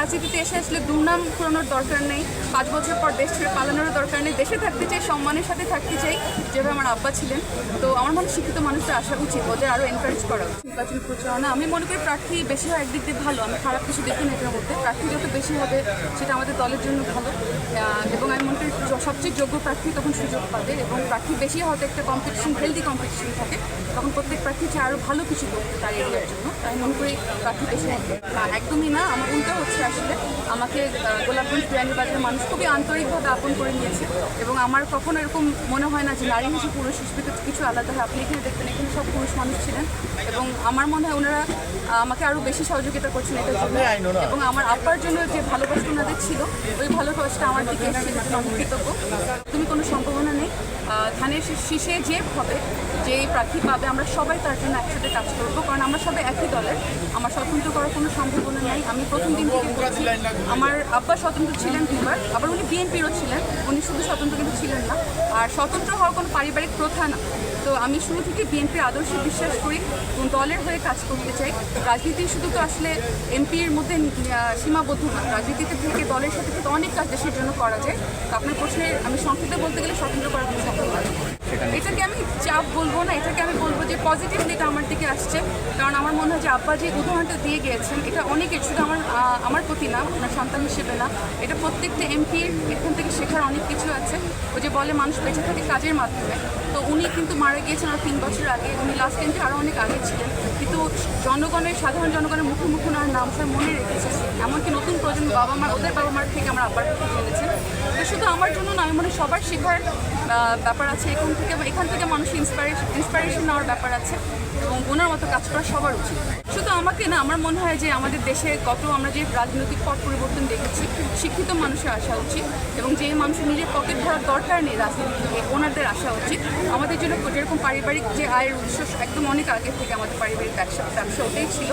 রাজনীতিতে এসে আসলে দুর্নাম পুরানোর দরকার নেই। পাঁচ বছর পর দেশ ছেড়ে পালানোর দরকার নেই। দেশে থাকতে চাই, সম্মানের সাথে থাকতে চাই, যেভাবে আমার আব্বা ছিলেন। তো আমার মনে শিক্ষিত মানুষদের আসা উচিত ওদের আরও এনকারেজ করা উচিত। নির্বাচনী প্রচারণা, আমি মনে করি প্রার্থী বেশি হয় একদিক দিয়ে ভালো, আমি খারাপ কিছু দেখি না এটার মধ্যে। প্রার্থী যত বেশি হবে, সেটা আমাদের দলের জন্য ভালো। এবং আমি মনে করি সবচেয়ে যোগ্য প্রার্থী তখন সুযোগ পাবে। এবং প্রার্থী বেশি হয়তো একটা কম্পিটিশন হেলদি কম্পিটিশন থাকে। তখন প্রত্যেক প্রার্থী চায় আরও ভালো কিছু করতে তার এরিয়ার জন্য। তাই মনে করি প্রার্থী বেশি হবে। একদমই না, আমার উল্টো হচ্ছে আমাকে গোলাপগঞ্জ বিরিয়ানি বাজারের মানুষ খুবই আন্তরিকভাবে আপন করে নিয়েছে এবং আমার কখনো এরকম মনে হয় না যে নারী হিসেবে পুরুষ হিসেবে কিছু আলাদা হয়। আপনি এখানে দেখবেন, এখানে সব পুরুষ মানুষ ছিলেন এবং আমার মনে হয় ওনারা আমাকে আরও বেশি সহযোগিতা করছেন এটার জন্য। এবং আমার আব্বার জন্য যে ভালোবাসা ওনাদের ছিল, ওই ভালোবাসাটা আমার দিকে আমি কৃতজ্ঞ। তুমি কোনো সম্ভাবনা নেই ধানের শীষে যে হবে, যে প্রার্থী পাবে, আমরা সবাই তার জন্য একসাথে কাজ করব। কারণ আমরা সবাই একই দলের, আমার স্বতন্ত্র করার কোনো সম্ভাবনা নেই। আমি প্রথম দিন থেকে আমার আব্বা স্বতন্ত্র ছিলেন দুবার আবার উনি বিএনপিরও ছিলেন, উনি শুধু স্বতন্ত্র কিন্তু ছিলেন না। আর স্বতন্ত্র হওয়ার কোনো পারিবারিক প্রথা না। তো আমি শুরু থেকে বিএনপির আদর্শে বিশ্বাস করি, এবং দলের হয়ে কাজ করতে চাই। রাজনীতি শুধু তো আসলে এমপির মধ্যে সীমাবদ্ধ না। রাজনীতিতে থেকে, দলের সাথে থেকে অনেক কাজ দেশের জন্য করা যায়। তো আপনার প্রশ্নে আমি সংক্ষিপ্ত বলতে গেলে স্বতন্ত্র করার কোনো আমি চাপ বলব না, এটাকে আমি বলব যে পজিটিভ দিকটা আমার দিকে আসছে। কারণ আমার মনে হয় যে আব্বা যে উদাহরণটা দিয়ে গিয়েছেন, এটা অনেকের শুধু আমার আমার প্রতি না আপনার সন্তান হিসেবে না। এটা প্রত্যেকটা এমপির এখান থেকে শেখার অনেক কিছু আছে। ও যে বলে মানুষ বেঁচে থাকে কাজের মাধ্যমে। তো উনি কিন্তু মারা গিয়েছেন আর তিন বছর আগে, উনি লাস্ট এমপি আরও অনেক আগে ছিলেন। কিন্তু জনগণের, সাধারণ জনগণের মুখে মুখে ওনার নাম সবাই মনে রেখেছে। এমনকি নতুন প্রজন্ম বাবা মা ওদের বাবা মার থেকে আমার আব্বার থেকে জেনেছেন। তো শুধু আমার জন্য নয় মানে সবার শেখার ব্যাপার আছে। এখান থেকে এখান থেকে মানুষ ইন্সপাইরেশন ইন্সপাইরেশন নেওয়ার ব্যাপার আছে এবং ওনার মতো কাজ করা সবার উচিত। শুধু আমাকে না, আমার মনে হয় যে আমাদের দেশে কত আমরা যে রাজনৈতিক পথ পরিবর্তন দেখেছি, শিক্ষিত মানুষের আসা উচিত এবং যে মানুষের নিজের পকেট ভরার দরকার নেই রাজনীতি ওনাদের আসা উচিত। আমাদের জন্য যেরকম পারিবারিক যে আয়ের উৎস, একদম অনেক আগে থেকে আমাদের পারিবারিক ব্যবসা ব্যবসা ওটাই ছিল।